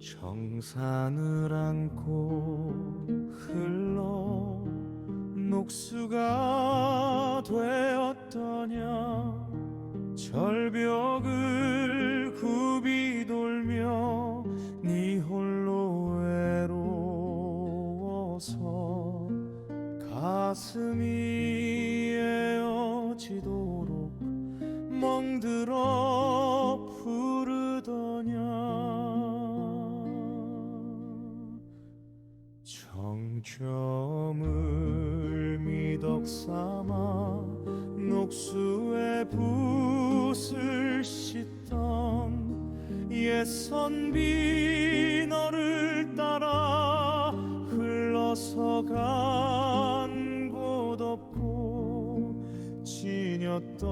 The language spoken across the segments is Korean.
정산을 안고 흘러 녹수가 되었더냐? 절벽을 굽이 돌며 네 홀로 외로워서 가슴이 정점을 미덕 삼아 녹수의 붓을 씻던 옛 선비 너를 따라 흘러서 간 곳 없고 지녔던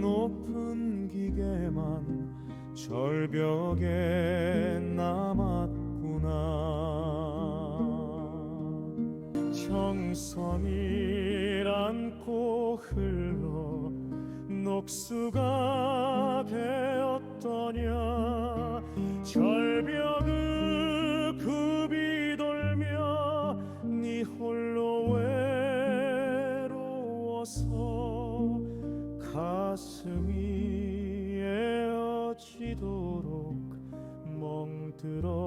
높은 기계만 절벽에 남았구 정성을 안고 흘러 녹수가 되었더냐. 절벽을 굽이 돌며 네 홀로 외로워서 가슴이 에어지도록 멍들어